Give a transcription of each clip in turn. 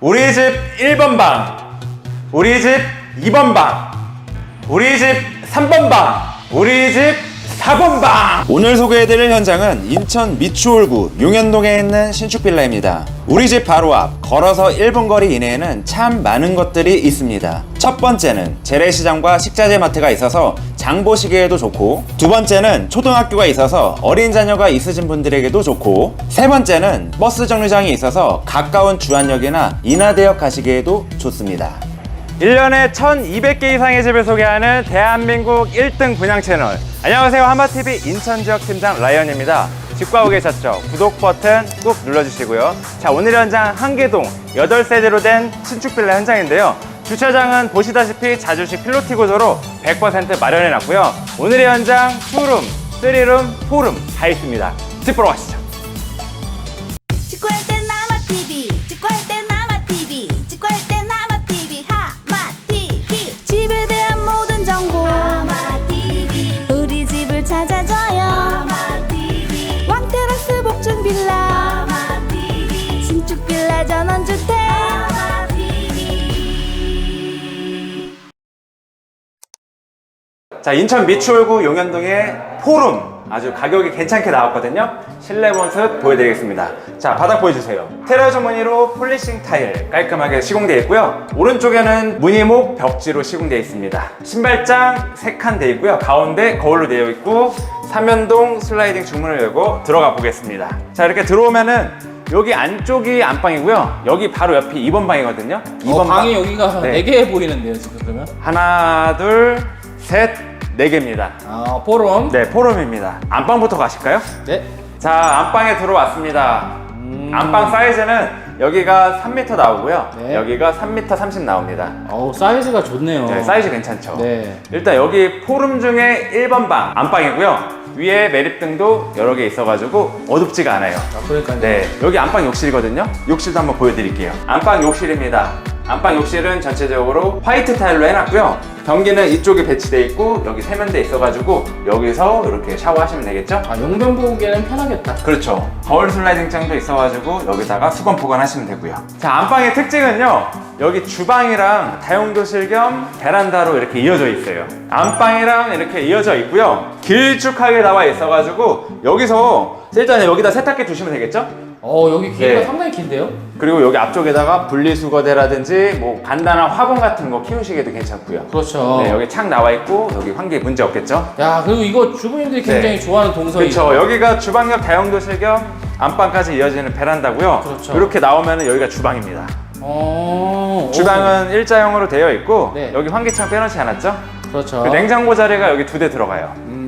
우리 집 1번 방, 우리 집 2번 방, 우리 집 3번 방, 우리 집 4번 방. 오늘 소개해드릴 현장은 인천 미추홀구 용현동에 있는 신축 빌라입니다. 우리 집 바로 앞 걸어서 1분 거리 이내에는 참 많은 것들이 있습니다. 첫 번째는 재래시장과 식자재 마트가 있어서 장 보시기에도 좋고 두 번째는 초등학교가 있어서 어린 자녀가 있으신 분들에게도 좋고 세 번째는 버스 정류장이 있어서 가까운 주안역이나 인하대역 가시기에도 좋습니다. 1년에 1200개 이상의 집을 소개하는 대한민국 1등 분양 채널 안녕하세요. 한마TV 인천지역 팀장 라이언입니다. 집과 오 계셨죠? 구독 버튼 꾹 눌러주시고요. 자 오늘 현장 한계동 8세대로 된 신축 빌라 현장인데요. 주차장은 보시다시피 자주식 필로티 구조로 100% 마련해놨고요. 오늘의 현장 2룸, 3룸, 4룸 다 있습니다. 집 보러 가시죠 자 인천 미추홀구 용현동의 포룸. 아주 가격이 괜찮게 나왔거든요. 실내 모습 보여드리겠습니다. 자 바닥 보여주세요. 테라조 무늬로 폴리싱 타일 깔끔하게 시공되어 있고요. 오른쪽에는 무늬목 벽지로 시공되어 있습니다. 신발장 3칸 되어 있고요. 가운데 거울로 되어 있고 삼연동 슬라이딩 중문을 열고 들어가 보겠습니다. 자 이렇게 들어오면은 여기 안쪽이 안방이고요. 여기 바로 옆이 2번 방이거든요. 2번 어, 방이 여기가 네. 네. 개 보이는데요 지금 그러면? 하나 둘 셋 네 개입니다 아 포럼 네, 포럼입니다. 안방부터 가실까요? 네. 자, 안방에 들어왔습니다. 음. 안방 사이즈는 여기가 3m 나오고요. 네. 여기가 3m 30 나옵니다. 어우 사이즈가 좋네요 네, 사이즈 괜찮죠? 네. 일단 여기 포룸 중에 1번 방, 안방이고요. 위에 매립등도 여러 개 있어가지고 어둡지가 않아요. 아, 그러니까요 네, 여기 안방 욕실이거든요. 욕실도 한번 보여드릴게요. 안방 욕실입니다. 안방 욕실은 전체적으로 화이트 타일로 해놨고요. 변기는 이쪽에 배치돼 있고 여기 세면대 있어가지고 여기서 이렇게 샤워하시면 되겠죠? 아 용변 보기에는 편하겠다 그렇죠. 거울 슬라이딩장도 있어가지고 여기다가 수건 보관하시면 되고요. 자, 안방의 특징은요. 여기 주방이랑 다용도실 겸 베란다로 이렇게 이어져 있어요. 안방이랑 이렇게 이어져 있고요. 길쭉하게 나와 있어가지고 여기서 일단 여기다 세탁기 두시면 되겠죠? 어 여기 길이가 네. 상당히 긴데요? 그리고 여기 앞쪽에다가 분리수거대라든지 뭐 간단한 화분 같은 거 키우시기도 괜찮고요. 그렇죠 네, 여기 창 나와 있고 여기 환기에 문제 없겠죠? 야 그리고 이거 주부님들이 굉장히 네. 좋아하는 동선이 그렇죠. 여기가 주방 옆 다용도실 겸 안방까지 이어지는 베란다고요. 그렇죠. 이렇게 나오면 여기가 주방입니다. 어 주방은 일자형으로 되어 있고 네. 여기 환기창 빼놓지 않았죠? 오, 그렇죠 그 냉장고 자리가 여기 두 대 들어가요. 음...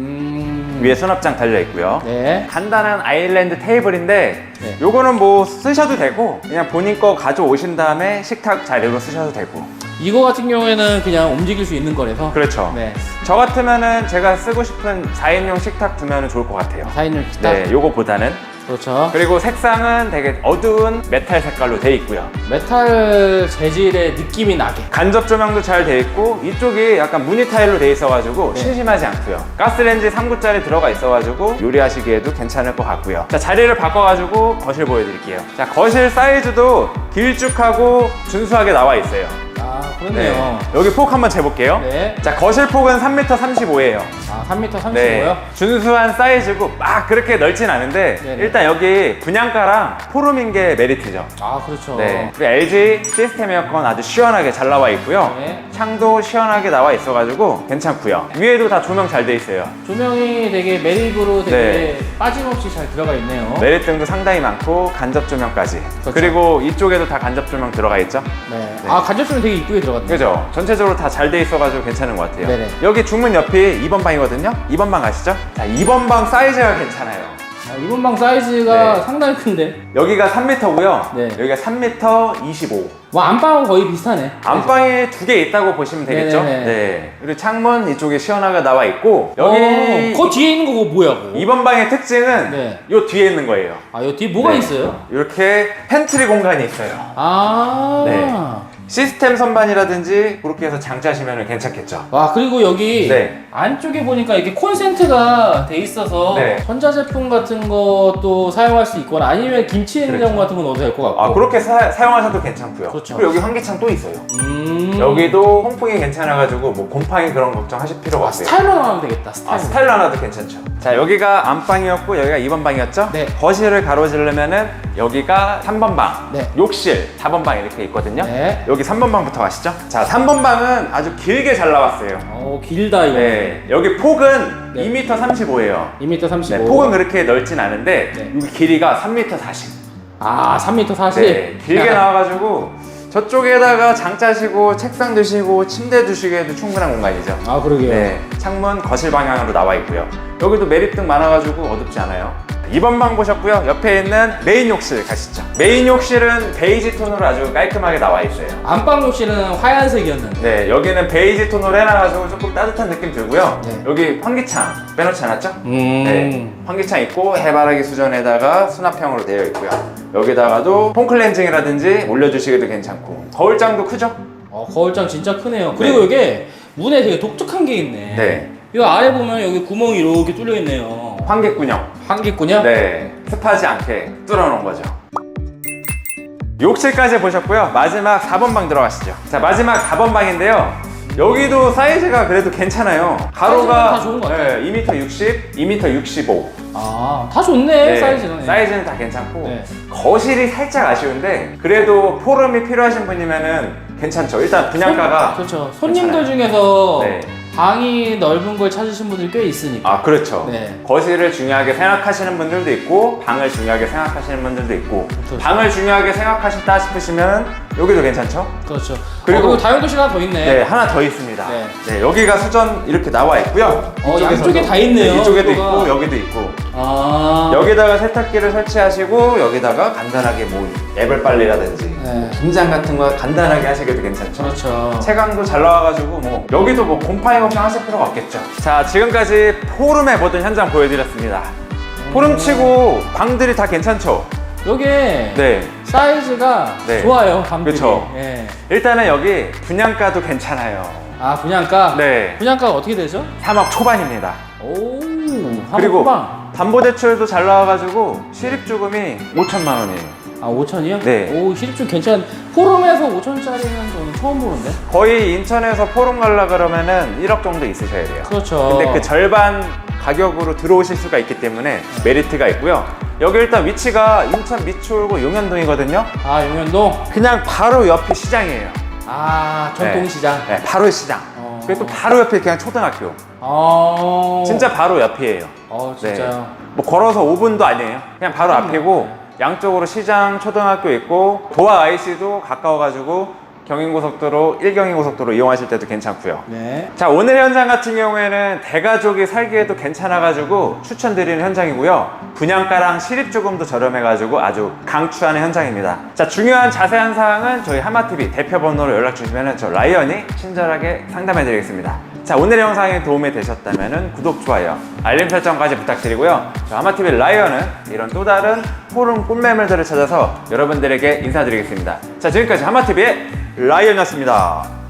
위에 수납장 달려 있고요. 네 간단한 아일랜드 테이블인데 네. 요거는 뭐 쓰셔도 되고 그냥 본인 거 가져오신 다음에 식탁 자리로 쓰셔도 되고 이거 같은 경우에는 그냥 움직일 수 있는 거라서 그렇죠. 네 저 같으면은 제가 쓰고 싶은 4인용 식탁 두면 좋을 것 같아요. 4인용 식탁 네, 요거보다는 그렇죠 그리고 색상은 되게 어두운 메탈 색깔로 돼 있고요. 메탈 재질의 느낌이 나게 간접 조명도 잘 돼 있고 이쪽이 약간 무늬 타일로 돼 있어가지고 네. 심심하지 않고요. 가스레인지 3구짜리 들어가 있어가지고 요리하시기에도 괜찮을 것 같고요. 자 자리를 바꿔가지고 거실 보여드릴게요. 자 거실 사이즈도 길쭉하고 준수하게 나와 있어요. 아 그렇네요 여기 폭 한번 재볼게요. 네. 자 거실 폭은 3m 35예요. 아 3m 35요? 네. 준수한 사이즈고 막 그렇게 넓진 않은데 네네. 일단 여기 분양가랑 포룸인 게 메리트죠. 아 그렇죠 네. 그리고 LG 시스템 에어컨 아주 시원하게 잘 나와 있고요. 네. 창도 시원하게 나와 있어가지고 괜찮고요. 위에도 다 조명 잘 돼 있어요. 조명이 되게 매립으로 되게 네. 빠짐없이 잘 들어가 있네요. 메리트등도 상당히 많고 간접 조명까지. 그렇죠. 그리고 이쪽에도 다 간접 조명 들어가 있죠. 네. 아 간접 조명 되게 이쁘게 들어갔네. 그죠? 전체적으로 다 잘 돼 있어가지고 괜찮은 것 같아요. 네네. 여기 중문 옆이 2번 방이거든요. 2번 방 가시죠. 자, 2번 방 사이즈가 괜찮아요. 아, 이번 방 사이즈가 네. 상당히 큰데. 여기가 3m고요. 네. 여기가 3m 25. 와 안방은 거의 비슷하네. 안방에 두 개 있다고 보시면 되겠죠? 네네네. 네. 그리고 창문 이쪽에 시원하게 나와 있고 여기 어, 그 뒤에 있는 거 그거 뭐야? 그거? 2번 방의 특징은 네. 요 뒤에 있는 거예요. 아, 여 뒤에 뭐가 네. 있어요? 이렇게 팬트리 공간이 있어요. 아. 네. 시스템 선반이라든지 그렇게 해서 장치하시면 괜찮겠죠. 와 그리고 여기 네. 안쪽에 보니까 이게 콘센트가 돼 있어서 네. 전자제품 같은 것도 사용할 수 있거나 아니면 김치 냉장고 그렇죠. 같은 건 넣어도 될 것 같고 아 그렇게 사, 사용하셔도 괜찮고요. 그렇죠. 리고 여기 환기창 또 있어요. 음... 여기도 통풍이 괜찮아가지고 뭐 곰팡이 그런 걱정하실 필요가 없어요. 스타일로 하면 되겠다 스타일 아, 스타일 하나도 괜찮죠. 자, 여기가 안방이었고 여기가 2번 방이었죠? 네. 거실을 가로지르면은 여기가 3번 방, 네. 욕실 4번 방 이렇게 있거든요. 네. 여기 3번 방부터 가시죠. 자, 3번 방은 아주 길게 잘 나왔어요. 어 길다 이거 네. 여기 폭은 네. 2m 35예요. 2m 35 네, 폭은 그렇게 넓진 않은데 네. 여기 길이가 3m 40. 아 3m 40 네, 길게 나와가지고 저쪽에다가 장 짜시고 책상 두시고 침대 두시기에도 충분한 공간이죠. 아 그러게요 네, 창문 거실 방향으로 나와 있고요. 여기도 매립등 많아가지고 어둡지 않아요. 2번 방 보셨고요. 옆에 있는 메인 욕실 가시죠. 메인 욕실은 베이지 톤으로 아주 깔끔하게 나와 있어요. 안방 욕실은 하얀색이었는데 네, 여기는 베이지 톤으로 해놔가지고 조금 따뜻한 느낌 들고요. 네. 여기 환기창 빼놓지 않았죠? 음... 네, 환기창 있고 해바라기 수전에다가 수납형으로 되어 있고요. 여기다가도 폼 클렌징이라든지 올려주시기도 괜찮고 거울장도 크죠? 어, 거울장 진짜 크네요 그리고 네. 이게 문에 되게 독특한 게 있네 네. 이 아래 보면 여기 구멍이 이렇게 뚫려 있네요 환기군요. 환기꾼이요? 네, 습하지 않게 뚫어놓은 거죠. 욕실까지 보셨고요. 마지막 4번 방 들어가시죠. 자, 마지막 4번 방인데요. 여기도 사이즈가 그래도 괜찮아요. 가로가 다 좋은 것 같아요. 네, 2m 60, 2m 65. 아, 다 좋네, 사이즈는. 네. 사이즈는 다 괜찮고 네. 거실이 살짝 아쉬운데 그래도 포럼이 필요하신 분이면은 괜찮죠. 일단 분양가가 그렇죠. 손님들. 중에서 네. 방이 넓은 걸 찾으신 분들이 꽤 있으니까. 아 그렇죠. 네. 거실을 중요하게 생각하시는 분들도 있고 방을 중요하게 생각하시는 분들도 있고 그렇죠. 방을 중요하게 생각하신다 싶으시면 여기도 괜찮죠? 그렇죠. 그리고- 어, 그리고 다용도실 하나 더 있네. 네, 하나 더 있습니다. 네. 네. 여기가 수전 이렇게 나와 있고요. 어, 이쪽에서도. 양쪽에 다 있네요, 이쪽에도 이거가. 있고 여기도 있고. 아. 여기다가 세탁기를 설치하시고 여기다가 간단하게 뭐 애벌 빨래라든지 네. 김장 같은 거 간단하게 하시기도 괜찮죠. 그렇죠. 채광도 잘 나와가지고 뭐 여기도 뭐 곰팡이 걱정 하실 필요가 없겠죠. 자 지금까지 포름의 모든 현장 보여드렸습니다. 포름 치고 방들이 다 괜찮죠. 요게 네. 사이즈가 네. 좋아요, 방들이. 그쵸. 예. 일단은 여기 분양가도 괜찮아요. 아, 분양가? 네. 분양가가 어떻게 되죠? 3억 초반입니다. 오. 그리고 한번 담보대출도 잘 나와가지고 실입주금이 5천만 원이에요. 아, 5천이요? 네. 오, 실입좀 괜찮. 포럼에서 5천짜리는 저는 처음 보는데. 거의 인천에서 포름 가려 그러면은 1억 정도 있으셔야 돼요. 그렇죠. 근데 그 절반 가격으로 들어오실 수가 있기 때문에 메리트가 있고요. 여기 일단 위치가 인천 미추홀구 용현동이거든요. 아, 용현동. 그냥 바로 옆이 시장이에요. 아, 전통시장. 네, 바로 시장. 어. 그리고 또 바로 옆에 그냥 초등학교. 어. 진짜 바로 옆이에요. 어, 네. 진짜요. 뭐 걸어서 5분도 아니에요. 그냥 바로 음. 앞이고 양쪽으로 시장, 초등학교 있고 도화 IC도 가까워가지고 경인고속도로, 1경인고속도로 이용하실 때도 괜찮고요. 네. 자 오늘 현장 같은 경우에는 대가족이 살기에도 괜찮아가지고 추천드리는 현장이고요. 분양가랑 실입 조금도 저렴해가지고 아주 강추하는 현장입니다. 자 중요한 자세한 사항은 저희 하마TV 대표 번호로 연락 주시면 저 라이언이 친절하게 상담해 드리겠습니다. 자 오늘의 영상이 도움이 되셨다면 구독, 좋아요, 알림 설정까지 부탁드리고요. 저 하마TV 라이언은 이런 또 다른 포rum 꿀매물들을 찾아서 여러분들에게 인사드리겠습니다. 자 지금까지 하마TV의 라이언이었습니다